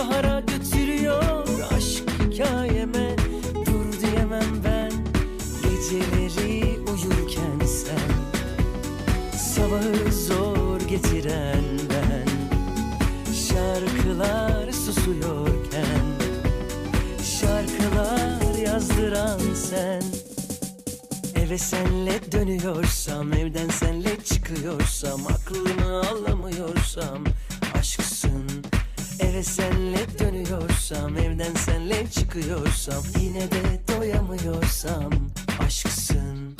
bahara götürüyor aşk hikayeme. Dur diyemem ben geceleri uyurken sen. Sabahı zor getiren ben. Şarkılar susuyorken. Şarkılar yazdıran sen. Eve senle dönüyorsam Evden senle çıkıyorsam Aklımı alamıyorsam Aşksın. Eve senle dönüyorsam Evden senle çıkıyorsam Yine de doyamıyorsam Aşksın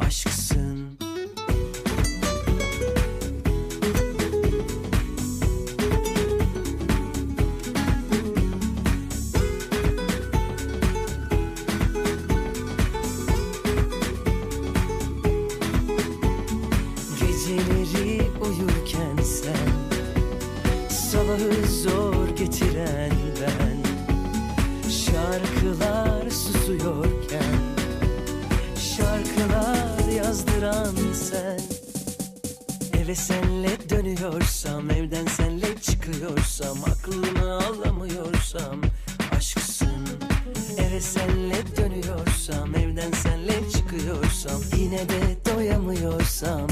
Aşksın. Geceleri uyurken sen Sabahı zor getiren ben. Şarkılar susuyorken Şarkılar yazdıran sen. Eve senle dönüyorsam Evden senle çıkıyorsam Aklımı alamıyorsam Aşksın. Eve senle dönüyorsam Evden senle çıkıyorsam Yine de doyamıyorsam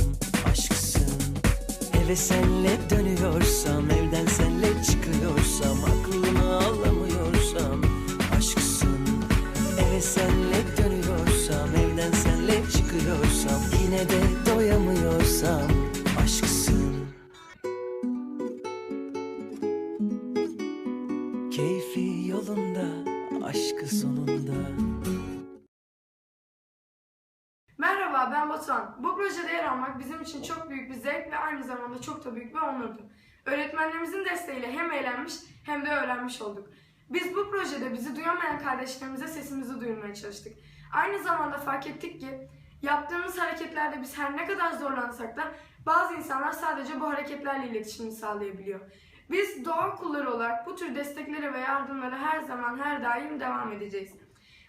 Aşksın. Eve senle dönüyorsam Evden senle çıkıyorsam Aklımı alamıyorsam Aşksın. Eve senle dönüyorsam Merhaba ben Batuhan. Bu projede yer almak bizim için çok büyük bir zevk ve aynı zamanda çok da büyük bir onurdu. Öğretmenlerimizin desteğiyle hem eğlenmiş hem de öğrenmiş olduk. Biz bu projede bizi duyamayan kardeşlerimize sesimizi duyurmaya çalıştık. Aynı zamanda fark ettik ki yaptığımız hareketlerde biz her ne kadar zorlansak da bazı insanlar sadece bu hareketlerle iletişimini sağlayabiliyor. Biz doğa kulları olarak bu tür desteklere ve yardımlara her zaman her daim devam edeceğiz.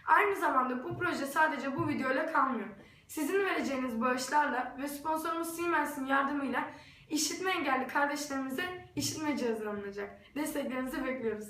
Aynı zamanda bu proje sadece bu videoyla kalmıyor. Sizin vereceğiniz bağışlarla ve sponsorumuz Siemens'in yardımıyla işitme engelli kardeşlerimize işitme cihazı alınacak. Desteklerinizi bekliyoruz.